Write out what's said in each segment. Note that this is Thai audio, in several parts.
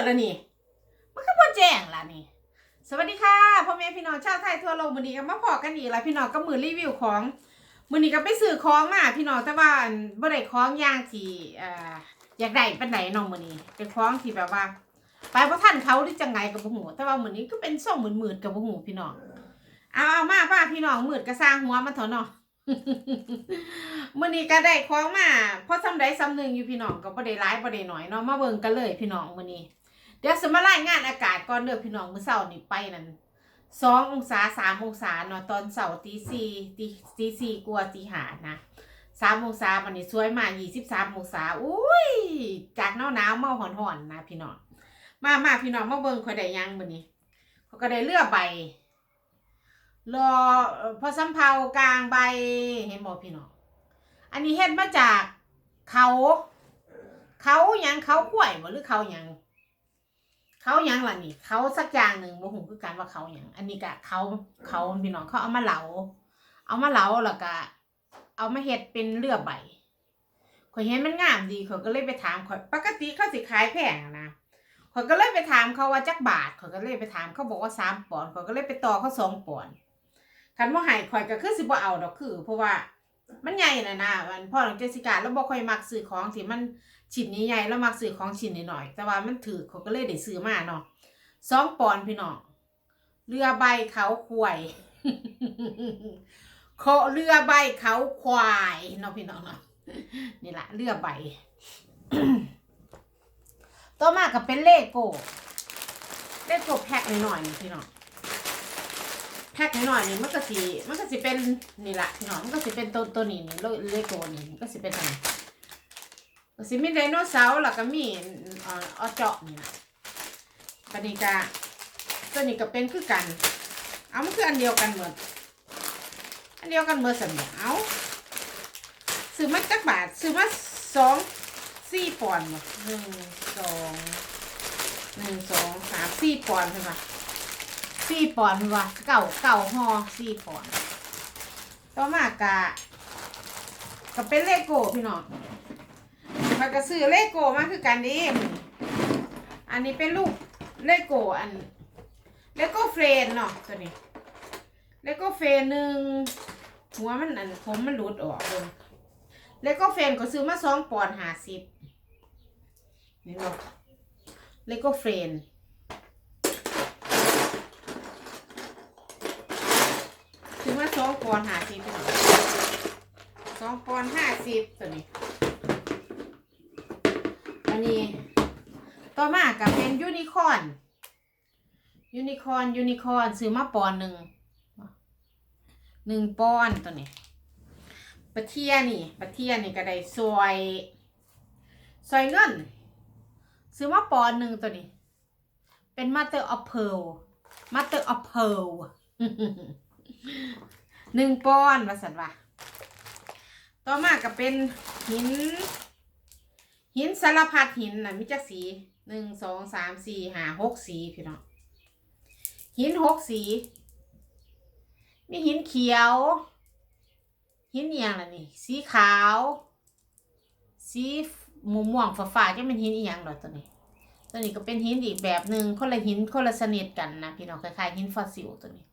ดแล้วนี่มันก็บ่แจ้งล่ะนี่ สวัสดีค่ะพ่อแม่พี่น้องชาวไทยทั่วโลกมื้อนี้ก็มาพอกันอีกแล้วพี่น้องก็มือรีวิวของมื้อนี้ก็ไปซื้อของมาพี่น้องแต่ว่าอันบ่ได้ของอย่างที่เอ่ออยากได้ปานใดเน้องมื้อนี้เป็นของที่แบบว่า ไปบ่ทันเขาหรือจังไงก็บ่ฮู้แต่ว่ามื้อนี้ก็เป็นส่งหมื่นๆก็บ่ฮู้พี่น้องเอาเอามาว่าพี่น้องมืดก็สร้างหัวมันเถอะเนาะมื้อนี้ก็ได้ของมาพอซ้ำใดซ้ำหนึ่งอยู่พี่น้องก็บ่ได้หลายบ่ได้น้อยเนาะมาเบิ่งกันเลยพี่น้องมื้อนี้ เดี๋ยวสมารายงานอากาศก่อนเด้อพี่น้องมื้อเช้านี่ไปนั่นสององศาสามองศาเนาะตอนเช้าตีสี่ตีตีสี่กว่าตีห้านะสามองศาวันนี้สวยมากยี่สิบสามองศาอุ้ยจากหนาวหนาวๆมาหอนหอนนะพี่น้องมามาพี่น้องมาเบิ่งข่อยได้ยังมื้อนี้เขาก็ได้เลือกใบรอพอสำเภากลางใบเห็นบ่พี่น้องอันนี้เฮ็ดมาจากเขา เขายังเขากล้วยบ่หรือเขายัง เขายังล่ะนี่ เขาสักอย่างหนึ่งบ่ฮู้คือกันว่าเขาหยังอันนี้ก็เขาเขาพี่น้องเขาเอามาเหลา เอามาเหลาแล้วก็เอามาเฮ็ดเป็นเลือใบข่อยเห็นมันงามดีข่อยก็เลยไปถามข่อยปกติเขาสิขายแพงอะนะข่อยก็เลยไปถามเขาว่าจักบาทข่อยก็เลยไปถามเขาบอกว่าสามปอนด์ข่อยก็เลยไปต่อเขาสองปอนด์คันบ่ให้ข่อยก็คือสิบ่เอาดอกคือ เพราะว่ามันใหญ่น่ะนะมันพ่อของเจสิกาแล้วบ่ค่อยมักซื้อของที่มัน ชิ้นใหญ่ๆแล้วมักซื้อของชิ้นหน่อยๆแต่ว่ามันถือเขาก็เลยได้ซื้อมาเนาะสองปอนพี่น้องเรือใบเขาควายเคาเรือใบเขาควายเนาะพี่น้องเนาะนี่แหละเรือใบต่อมาก็เป็นเลโก้เลโก้แพ็คหน่อยๆนี่พี่น้องแพ็คหน่อยๆนี่มันก็สิมันก็สิเป็นนี่แหละพี่น้องมันก็สิเป็นตัวตัวนี้นี่เลโก้นี่ก็สิเป็นอะไร สิมีไดโนเสาร์แล้วก็มีอ่ออเจาะนี่นะปนิกาตัวนี้ก็เป็นคือกัน เอามันคืออันเดียวกันหมด อันเดียวกันหมดสัญญาเอาซื้อมาจักบาทซื้อมาสองสี่ปอนด์บ่หนึ่งสองหนึ่งสองสามสี่ปอนด์ใช่ปะสี่ปอนด์ใช่ปะเก่าเก่าห่อสี่ปอนด์ต่อมากะก็เป็นเลโก้พี่น้อง มันก็ซื้อเลโก้มาคือกันเดิอันนี้เป็นลูกเลโก้อันเลโก้เฟรนเนาะตัวนี้เลโก้เฟรนหนึ่งหัวมันอันผมมันหลุดออกเลยเลโก้เฟรนก็ซื้อมาสองปอนห้าสิบนี่เนาะเลโก้เฟรนซื้อมาสองปอนห้าสิบสองปอนห้าสิบตัวนี้ อันนี้ ต่อมากับเป็นยูนิคอร์นยูนิคอร์นยูนิคอร์นซื้อมาปอนหนึ่งหนึ่งปอนตัวนี้ปลาเทียนี่ปลาเทียนี่ก็ได้ซอยซอยเงินซื้อมาปอนหนึ่งตัวนี้ เป็นมาเตอร์ออฟเพลมาเตอร์ออฟเพลหนึ่งปอนมาสันว่าต่อมาก็เป็นหิน หินสารพัดหินน่ะมีจักสีหนึ่งสองสามสี่ห้าหกสีพี่น้องหินหกสี มีหินเขียว หินอหย่างล่ะนี่ สีขาว สีม่วงม่วงฟ้าๆจะเป็นหินอียังหรอตัวนี้ ตัวนี้ก็เป็นหินอีกแบบหนึ่งคนละหินคนละชนิดกันนะพี่น้องคล้ายๆหินฟอสซิลตัวนี้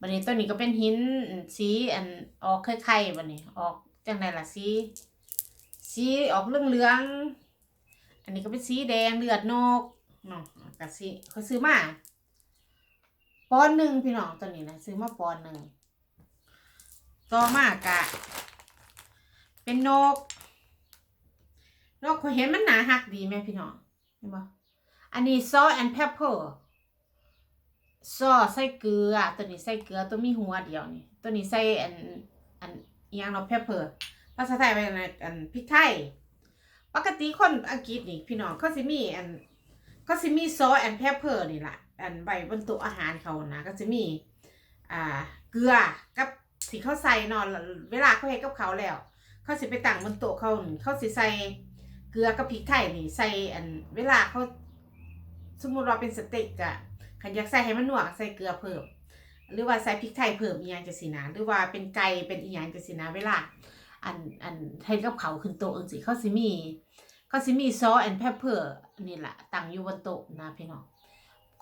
วันนี้ตัวนี้ก็เป็นหินสีอันออกคล้ายๆวันนี้ออกจังไดล่ะสี สีออกเหลืองๆอันนี้ก็เป็นสีแดงเลือดนกเนาะกับสีเขาซื้อมาปอนหนึ่งพี่น้องตัวนี้นะซื้อมาปอนหนึ่งต่อมากะ เป็นนก นกเขาเห็นมันหนาหักดีไหมพี่น้องเห็นปะอันนี้ซอสแอนเพปเปอร์ซอใส่เกลือ ตัวนี้ใส่เกลือตัวมีหัวเดียวนี่ ตัวนี้ใส่อันอันยังเนาเพปเปอร์ ภาษาไทยเป็นอันพริกไทย ปกติคนอังกฤษนี่พี่น้องเขาสิมีอันเขาสิมีซอสแอนเพปเปอร์นี่แหละอันใบบนโต๊ะอาหารเขานะก็จะมีอ่าเกลือกับสีเขาใส่นอนเวลาเขาเฮ็ดกับเขาแล้ว เขาสิไปตั้งบนโต๊ะเขาเขาสิใส่เกลือกับพริกไทยนี่ใส่อันเวลาเขาสมมติว่าเป็นสเต็กอะขันอยากใส่ให้มันหนวกใส่เกลือเพิ่ม หรือว่าใส่พริกไทยเพิ่มอีหยังจะสินะหรือว่าเป็นไก่เป็นอีหยังจะสินะเวลา อันอันให้กับเขาขึ้นโต๊ะจังซี่เขาสิมีเขาสิมีซอสแอนเพปเปอร์นี่แหละตั้งอยู่บนโต๊ะนะพี่น้อง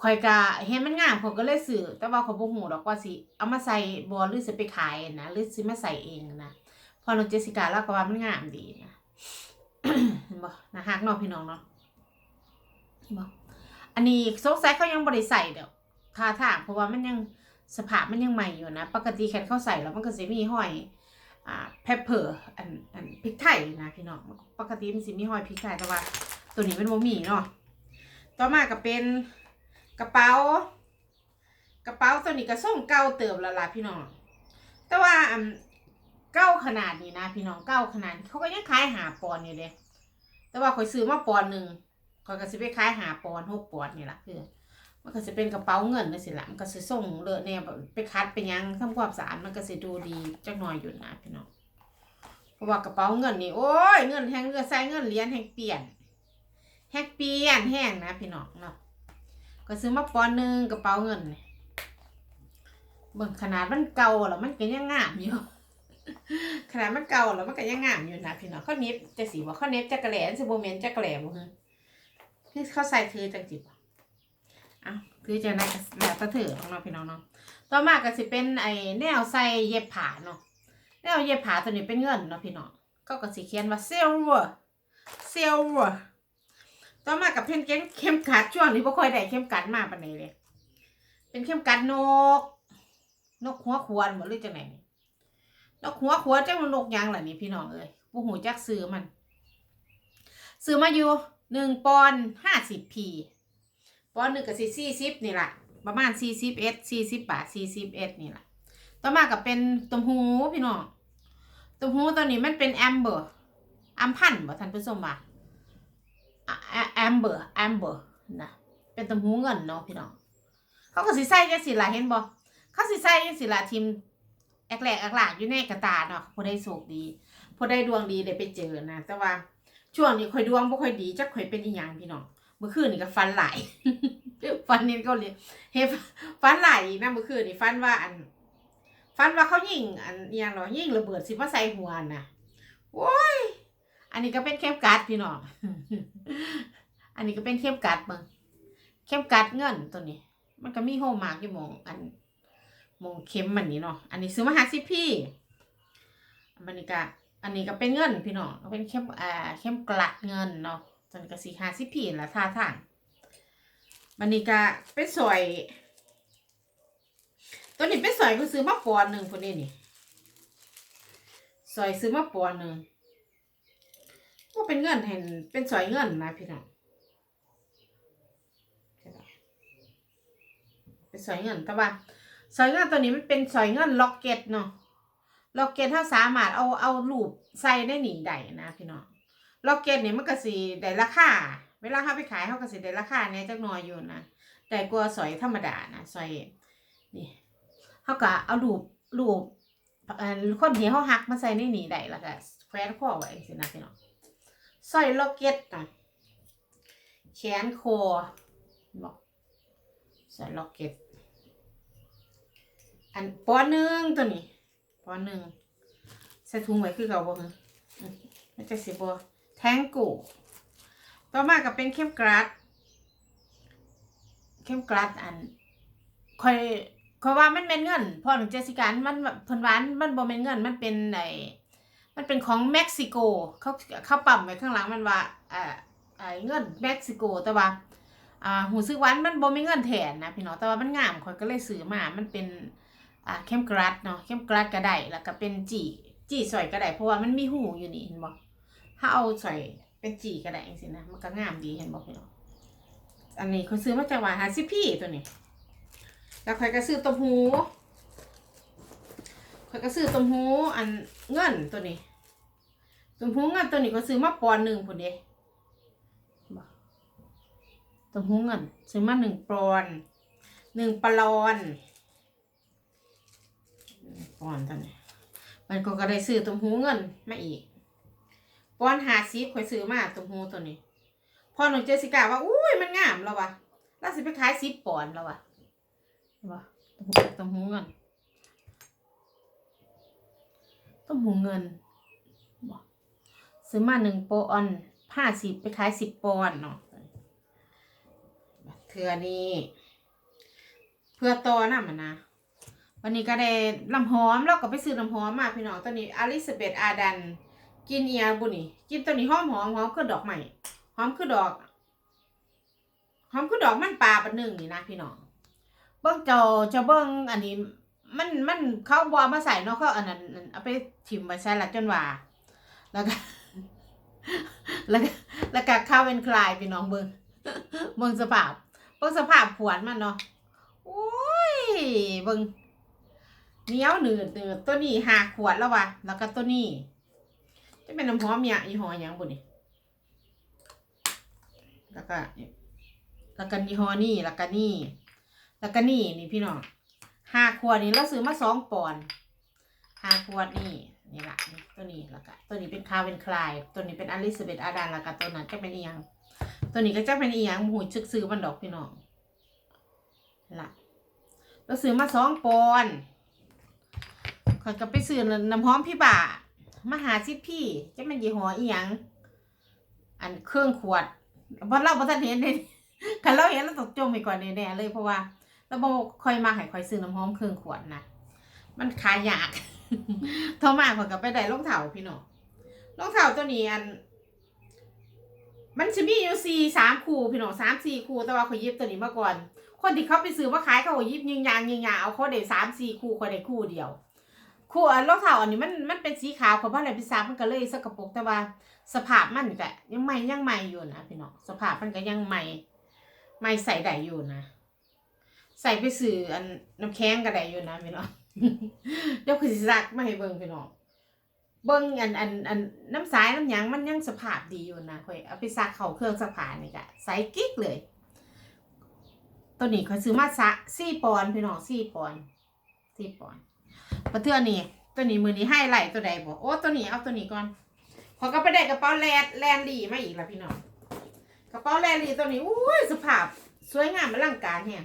ข่อยก็เห็นมันงามผมก็เลยซื้อแต่ว่าเขาบ่ฮู้ดอกว่าสิเอามาใส่บ่หรือสิไปขายนะหรือสิมาใส่เองนะพอน้องเจสสิกาเล่าก็ว่ามันงามดีนะเห็นบ่นะฮักเนาะพี่น้องเนาะเห็นบ่อันนี้สงสัยเขายังบ่ได้ใส่เด้อท่าทางเพราะว่ามันยังสภาพมันยังใหม่อยู่นะ ปกติแค่เขาใส่แล้วมันก็สิมีห้อย อ่าเพปเปอร์อันอันพริกไทยนะพี่น้องปกติมันสิมีหอยพริกไทยแต่ว่า ตัวนี้เป็นโมมี่เนาะต่อมาก็เป็นกระเป๋ากระเป๋าตัวนี้ก็ส่งเก่าเติมและล่ะพี่น้อง แต่ว่าเก้าขนาดนี้นะพี่น้องเก้าขนาดเขาก็ยังขายหาปอนอยู่เลยแต่ว่าข่อยซื้อมาปอนหนึ่งข่อยก็สิไปขายหาปอนหกปอนนี่ละคือ มันก็จะเป็นกระเป๋าเงินนี่สิละมันก็สิส่งเลอะเนี่ยแบบไปคัดไปยังทำความสะอาดมันก็สิดูดีจักหน่อยอยู่นะพี่น้องเพราะว่ากระเป๋าเงินนี่โอ้ยเงินแห้งเรือใส่เงินเหรียญแห้งเปลี่ยนแห้งเปลี่ยนแห้งนะพี่น้องเนาะก็ซื้อมาปอนหนึ่งกระเป๋าเงินเบิ่งขนาดมันเก่าแล้วมันก็ยังงามอยู่ขนาดมันเก่าแล้วมันก็ยังงามอยู่นะพี่น้องข้าวเน็บจะสีว่าข้าวเน็บจักระแหลนสิบ่แม่นจักระแหลบ่ฮะคือเขาใส่ถือจังจิบ อะคือจะได้แล้วก็ถือของเราพี่น้องเนาะต่อมาก็สิเป็นไอ้แนวใส่เย็บผ้าเนาะแล้วเย็บผ้าตัวนี้เป็นเงินเนาะพี่น้องก็ก็สิเขียนว่า silver silver ต่อมากับเพนเก้นเข้มกัดช่วงนี้บ่ค่อยได้เข้มกัดมาปานใดเลยเป็นเข้มกัดนก นกหัวควรบ่หรือจังไหนนกหัวควรจังมันนกยังล่ะนี่พี่น้องเอ้ยบ่ฮู้จักซื้อมันซื้อมาอยู่1ปอนด์50 p ปอนหนึ่งก็สิ40นี่แหละประมาณ41 40บเอสสี่สิบบาท41นี่แหละต่อมาก็เป็นตุ่มหูพี่น้องตุ่มหูตัวนี้มันเป็นแอมเบอร์อัมพันบ่ท่านผู้ชมว่าแอมเบอร์แอมเบอร์นะเป็นตุ่มหูเงินเนาะพี่น้องเขาก็สิใส่จังสิละเห็นบ่เขาสิใส่จังสิละทีมแอกแหลกแอกหลากอยู่ในกระตาเนาะผู้ได้โชคดีผู้ได้ดวงดีได้ไปเจอนะแต่ว่าช่วงนี้ข่อยดวงบ่ค่อยดีจักข่อยเป็นอีหยังพี่น้อง มื่อคืนนี่ก็ฟันไหลฟันนี่ก็เลยเฮ้ฟันไหลนะเมื่อคืนนี่ฟันว่าอันฟันว่าเขายิงอันย่างหรอยิงระเบิดสิมาใส่หัวน่ะโว้ยอันนี้ก็เป็นเข้มกัดพี่น้องอันนี้ก็เป็นเข้มกัดเบิ่งเข้มกัดเงินตัวนี้ มันก็มีโฮมากอยู่มองอันมองเข็มมันนี่เนาะอันนี้ซื้อมาหาสิพี่อันนี้ก็อันนี้ก็เป็นเงินพี่น้องก็เป็นเข้มอ่าเข้มกลัดเงินเนาะ ตัวนี้ก็สีหาสิพี่ละท่าทางมันนี่ก็เป็นสวยตัวนี้เป็นสอยก็ซื้อมาปอนหนึ่งคนนี้นี่สอยซื้อมาปอนหนึ่งว่าเป็นเงินเห็นเป็นสอยเงินนะพี่น้องเป็นสอยเงินแต่ว่าสอยเงินตัวนี้มันเป็นสอยเงินล็อกเก็ตเนาะล็อกเก็ตถ้าสามารถเอาเอารูปใส่ได้หนีได้นะพี่น้อง ล็อกเก็ตเนี่ยมันก็สีได้ราคาเวลาเขาไปขายเขาก็สีได้ราคาเนี่ยจักหน่อยอยู่นะแต่กลัวสอยธรรมดานะสอยนี่เขาก็เอารูปรูปเอ่อคนที่เขาหักมาใส่ในนี่ได้ล้วก็แขวนคอไว้สินะพี่น้องสร้อยล็อกเก็ตนะแขนคอบอกสร้อยล็อกเก็ตอันปอหนึ่งตัวนี้ปอหนึ่งใส่ถุงไว้คือเก่าบ่ฮะอืมมันจะสิบ่ แทงกูต่อมาก็เป็นเข้มกรัดเข้มกรัดอันค่อยเพราะว่ามันเป็นเงินพอถึงเจสิการมันแบบเพิ่นว่ามันบ่เป็นเงินมันเป็นไอมันเป็นของเม็กซิโกเขาเขาปั๊มไว้ข้างหลังมันว่าอ่าไอเงินเม็กซิโกแต่ว่าอ่าหูซึกวันมันบ่มีเงินแทนนะพี่น้องแต่ว่ามันงามข่อยก็เลยซื้อมา มันเป็นอ่าเข้มกรัดเนาะเข้มกรัดก็ได้แล้วก็เป็นจีจีสอยก็ได้เพราะว่ามันมีหูอยู่นี่เห็นบ่ ถ้าเอาใส่เป็นจีก็ได้จังซี่นะมันก็งามดีเห็นบ่พี่น้องอันนี้เขาซื้อมาจากวาหาซิพี่ตัวนี้ แล้วข่อยก็ซื้อตมหูข่อยก็ซื้อตมหูอันเงินตัวนี้ตมหูเงินตัวนี้ก็ซื้อมาปอนหนึ่งพุ่นเด้บ่ต้มหูเงินซื้อมาหนึ่งปอนหนึ่งปลอนปอนตัวนี้มันก็ก็ได้ซื้อตมหูเงินมาอีก ปอนหาสิบข่อยซื้อมาต้มหูตัวนี้ พอหนูเจอสิกาว่า อุ้ยมันงามแล้ววะล้วสิไปขายสิบปอนแล้ววะว่าต้มหูเงินต้มหูเงินซื้อมาหนึ่งปอนด์ห้าสิบไปขายสิบปอนเนาะเทือนี้เพื่อต่อน้ำมันนะ วันนี้ก็ได้น้ำหอมเราก็ไปซื้อน้ำหอมมาพี่น้องตัวนี้อลิซาเบธอาดัน กินเอียบุนี่ กินตัวนี้หอมหอมหอมคือดอกใหม่หอมคือดอกหอมคือดอกมันปลาปนหนึ่งนี่นะพี่น้องเบิ้งเจ้าเจะเบิ้งอันนี้ มันมันเขาบอมาใส่เนาะเขาอันนั้นเอาไปถิ่มไปใส่ละจนว่าแล้วก็แล้วก็แล้วก็ข้าวเป็นคลายพี่น้องเบิ้งเบิ้งสภาพเบิ้งสภาพขวนมันเนาะโอ้ยเบิ้งเนี้ยวหนืดหนืดตัวนี้หาขวดแล้ววะแล้วก็ตัวนี้ จะเป็นน้ำหอมเนี่ยยี่ห้อยังบุนี่แล้วก็แล้วก็ยี่ห้อนี่แล้วก็นี่ แล้วก็นี่นี่พี่น้องห้าขวดนี้เราซื้อมาสองปอนห้าขวดนี่นี่ละนี่ตัวนี้แล้วก็ตัวนี้เป็นคาเวนคลาย ตัวนี้เป็นอลิซาเบธอาดานแล้วก็ตัวนั้นจะเป็นอีหยังตัวนี้ก็จะเป็นอีหยังหูชึกซื้อมันดอกพี่น้องละเราซื้อมาสองปอนด์ข่อยก็ไปซื้อน้ำหอมพี่บ่า มาหาซิพี่จะเป็นยี่ห้ออีหยังอันเครื่องขวดเพราะเราบ่ทันเห็นเลยคันเราเห็นเราตกจมไปก่อนแน่ๆเลยเพราะว่าเราบ่ค่อยมาให้ค่อยซื้อน้ำหอมเครื่องขวดนะมันขายยากโทรมาข่อยก็ไปได้รองเท้าพี่น้องรองเท้าตัวนี้อัน มันจะมีอยู่สี่สามคู่พี่น้องสามสี่คู่แต่ว่าข่อยยิบตัวนี้มาก่อน คนที่เขาไปซื้อมาขายเขาหยิบยิงยางยิงยางเอาเขาได้สามสี่คู่ข่อยได้คู่เดียว คู่รองเท้าอันนี้มันมันเป็นสีขาวของบ้านไหนพิซามันก็เลยสกปรกแต่ว่าสภาพมันก็ยังใหม่ยังใหม่อยู่นะพี่น้องสภาพมันก็ยังใหม่ใหม่ใส่ได้อยู่นะ ใส่ไปสื่ออันน้ำแข็งก็ได้อยู่นะพี่น้องเดี๋ยวคือสิซักมาให้เบิ่งพี่น้องเบิ่งอันอันอันน้ำสายน้ำยังมันยังสภาพดีอยู่นะค่อยเอาไปซักเข้าเครื่องซักผ้านี่ก็ใส่กิ๊กเลย ตัวนี้เขาซื้อมาซะสี่ปอนพี่น้องสี่ปอนสี่ปอน ด์ปะเทือนี่ตัวนี้มือนี้ให้ไหลตัวใดบอกโอ้ตัวนี้เอาตัวนี้ก่อนพอก็ไปได้กระเป๋าแลนแลนดีมาอีกแล้วพี่น้องกระเป๋าแลนดีตัวนี้อุ้ยสภาพสวยงามอลังการแฮง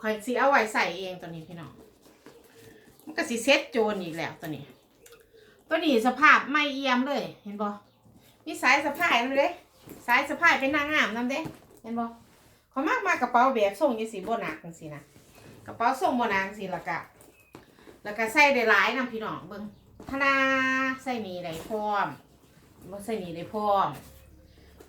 คอยสีเอาไว้ใส่เองตัวนี้พี่น้องมันก็สีเซ็ตโจนอีกแล้วตัวนี้ ตัวนี้สภาพไม่เอี่ยมเลย เห็นบ่มีสายสะพายนั่นเด้สายสะพายเป็นนางงามนั่นเด้เห็นบ่เขามากมากระเป๋าแบบส่งยี่สีโบหนักจังสินะกระเป๋าส่งโบหนักจังสิละกะ แล้วก็ใส่ได้หลายนำพี่น้องเบิ่งธนาใส่นี่ได้พร้อมบ่ใส่นี่ได้พร้อม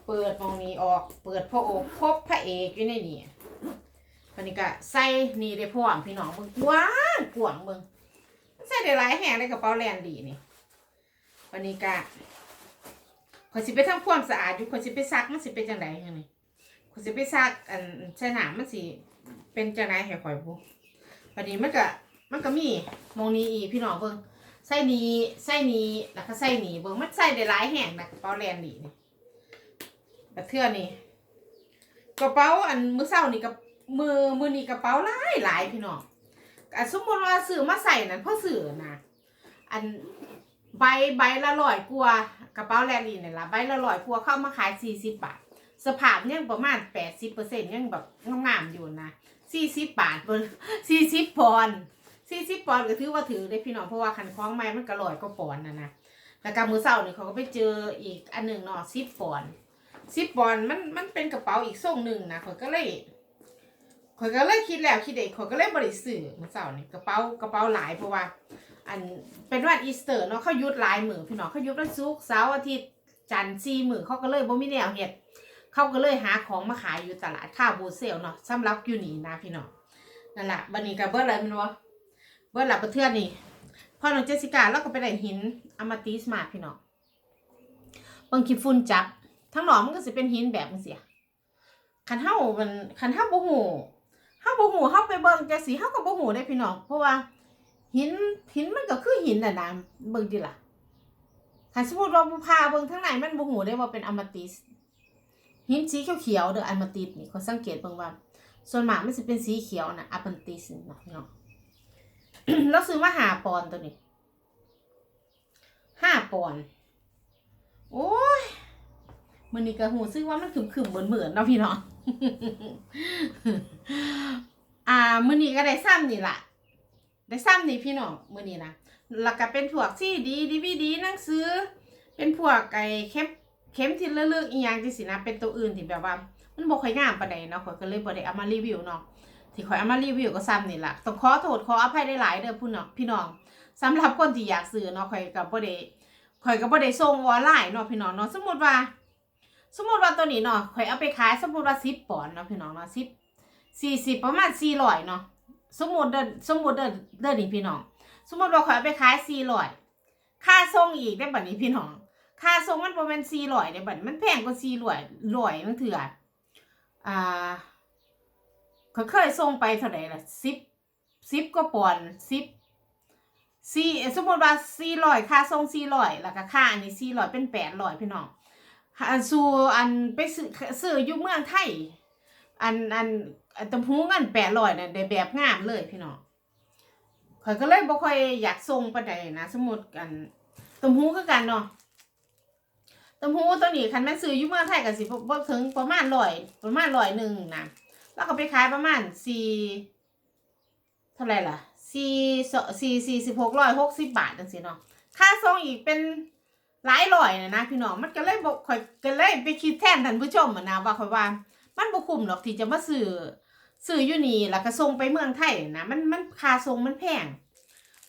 เปิดมองนี้ออก เปิดพระอกพบพระเอกอยู่ในนี่ันนี้ก็ใส่นี่ได้พร้อมพี่น้องเบิ่งกว้างกว้างเบิ่งใส่ได้หลายแห่งในกระเป๋าแลนดีนี่วันนี้ก็ขอสิไปทำความสะอาดอยู่ขอสิไปซักมันสิเป็นจังไดจังนี่ขอสิไปซักอันใส่น้ำมันสิเป็นจังไดให้ข่อยบ่วันนี้มันก็ มันก็มีมองนี้อีพี่น้องเบิ่งไส้นี้ไส้นี้แล้วก็ไส้นี้เบิ่งมันใส่ได้หลายแห่งนะกระเป๋าแลนดีนี่แบบเทื่อนี่กระเป๋าอันมือเศร้านี่กับมือมือนี่กระเป๋าหลายหลายพี่น้องอันสมมติว่าซื้อมาใส่นั่นพ่อซื้อนะอันใบใบละร้อยกว่ากระเป๋าแลนดีนี่ละใบละร้อยกว่าเข้ามาขายสี่สิบบาทสภาพยังประมาณแปดสิบเปอร์เซ็นยังแบบงามๆอยู่นะสี่สิบบาทเบิ่งสี่สิบปอนด์ สี่สิบปอนด์ก็ถือว่าถือได้พี่น้องเพราะว่าคันคล้องไม้มันกระลอยก็ปอนด์นะนะแล้วก็มือเสาร์นี่เขาก็ไปเจออีกอันหนึ่งเนาะสิบปอนด์สิบปอนด์มันมันเป็นกระเป๋าอีกทรงหนึ่งนะเขาก็เลยเขาก็เลยคิดแล้วคิดเด็กเขาก็เลยบริสื่อมือเสาร์นี่กระเป๋ากระเป๋าหลายเพราะว่า อันเป็นวันอีสเตอร์เนาะเขายุดหลายมือพี่น้องเขายุดวันศุกร์เสาร์อาทิตย์จันทร์สี่มือเขาก็เลยบ่มีแนวเฮ็ดเขาก็เลยหาของมาขายอยู่ตลาดข้าวบูเซลเนาะสำหรับอยู่นี่นะพี่น้องนั่นแหละบันนี้ก็เบิดอะไรมันวะ เบิร์ดหลับประเทือนนี่พอน้องเจสิก้าเราก็ไปได้หินอมาติสมาพี่น้องบิ่งขี้ฝุ่นจับ ทั้งหนอมันก็สิเป็นหินแบบมันเสียคันเฮามันคันเฮาบ่ฮู้เฮาบ่ฮู้เฮาไปเบิ่งจังซี่เฮาก็บ่ฮู้ได้พี่น้องเพราะว่า หินหินมันก็คือหินน่ะนะเบิ่งดิล่ะคันสมมติว่าบ่พาเบิ่งทางไหนมันบ่ฮู้ได้ว่าเป็นอมาติสหินสีเขียวๆเด้ออมาติสนี่เขาสังเกตเบิ่งว่า ส่วนมากมันสิเป็นสีเขียวน่ะอมาติสเนาะพี่น้อง เราซื้อมาหาปอนตัวนี้ห้าปอนโอ้ยมันนี่ก็หูซึ่งว่ามันขึ้มๆเหมือนเหมือนๆเนาะพี่เนาะอ่ามือนี้ก็ได้ซ้ำนี่ล่ะได้ซ้ำนี่พี่น้องมือนี้นะแล้วก็เป็นพวกซีดีดีวีดีหนังสือ เป็นพวกไอ้แคปเข็มที่ลึกอีหยังจังซี่สินะเป็นตัวอื่นที่แบบว่า มันบ่ค่อยงามปานใดเนาะข่อยก็เลยบ่ได้เอามารีวิวเนาะ ที่ข่อยเอามารีวิวก็ซ้ำนี่แหละต้องขอโทษขออภัยหลายๆเด้อพี่น้องพี่น้องสำหรับคนที่อยากซื้อเนาะข่อยก็บ่ได้ข่อยก็บ่ได้ส่งออนไลน์เนาะพี่น้องเนาะสมมุติว่า สมมุติว่าตัวนี้เนาะข่อยเอาไปขายสมมุติว่า10ปอนด์เนาะพี่น้องเนาะ10 40ประมาณ400เนาะสมมุติเด้อสมมุติเด้อเด้อนี่พี่น้อง สมมุติว่าข่อยเอาไปขาย400ค่าส่งอีกได้บัดนี้พี่น้องค่าส่งมันบ่แม่น400ได้บัดมันแพงกว่า400ร้อยนึงเถื่ออ่า เขาเคยส่งไปเท่าไหร่ล่ะสิบสิบก็ปอนสิบสี่สมมติว่าสี่ร้อยค่าส่งสี่ร้อยแล้วก็ค่าอันนี้สี่ร้อยเป็นแปดร้อยพี่น้องอันสูอันไปซื้อซื้ออยู่เมืองไทย อันอันอันตำหูเงินแปดร้อยเนี่ยได้แบบงามเลยพี่น้องข่อยก็เลยบ่ค่อยอยากส่งปานใดนะ สมมติกันตำหูคือกันเนาะตำหูตัวนี้คันแม่ซื้ออยู่เมืองไทยก็สิบ่ถึงประมาณร้อยประมาณร้อยหนึ่งนะ แล้วก็ไปขายประมาณสี่เท่าไรล่ะสี่สี่สี่สิบหกร้อยหกสิบบาทจังสิเนาะค่าส่งอีกเป็นหลายร้อยนะนะพี่น้องมันก็เลยบอกข่อยก็เลยไปคิดแทนท่านผู้ชมนะว่าข่อยว่า มันบ่คุ้มหรอกที่จะมาซื้อซื้ออยู่นี่แล้วก็ส่งไปเมืองไทยนะมันมันค่าส่งมันแพง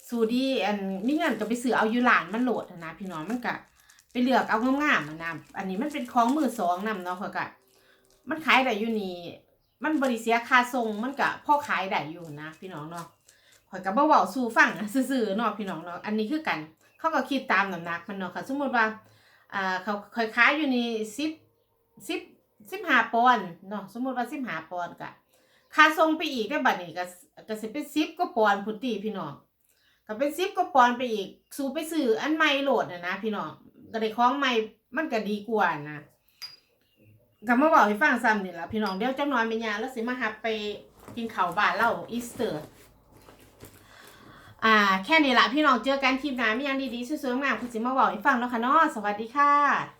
สูดีอันมีเงินก็ไปซื้อเอาอยู่ร้านมันโหลดนะพี่น้องมันก็ไปเลือกเอางามๆนะอันนี้มันเป็นของมือสองนำเนาะค่ะกะมันขายได้อยู่นี่ มันบริเสียค่าส่งมันกะพ่อขายได้อยู่นะ พี่น้องเนาะข่อยก็บ่เว้าสู่ฟังนะซื่อๆเนาะพี่น้องเนาะอันนี้คือกัน เขาก็คิดตามน้ำหนักมันเนาะค่ะ สมมติว่าอ่าเขาข่อยขายอยู่นี่สิบสิบสิบห้าปอนด์เนาะสมมติว่าสิบห้าปอนด์กะค่าส่งไปอีกได้บัดนี้ก็ก็สิเป็นสิบก็ปอนด์พุนตีพี่น้องก็เป็นซิปก็ปอนไปอีก สู่ไปซื้ออันใหม่โหลดนะนะพี่น้องก็ได้ของใหม่มันก็ดีกว่านะ ก็มาบอกให้ฟังซ้ำนี่ละพี่น้องเดี๋ยวจ้าน้อยเมียาแล้วสิมาหับไปกินข้าวบ้านเล่าอีสเตอร์ อ่า แค่นี้ละพี่น้องเจอกันคลิปหน้ามียังดีๆสวยๆงามคุณสิมาบอกให้ฟังแล้วค่ะเนาะสวัสดีค่ะ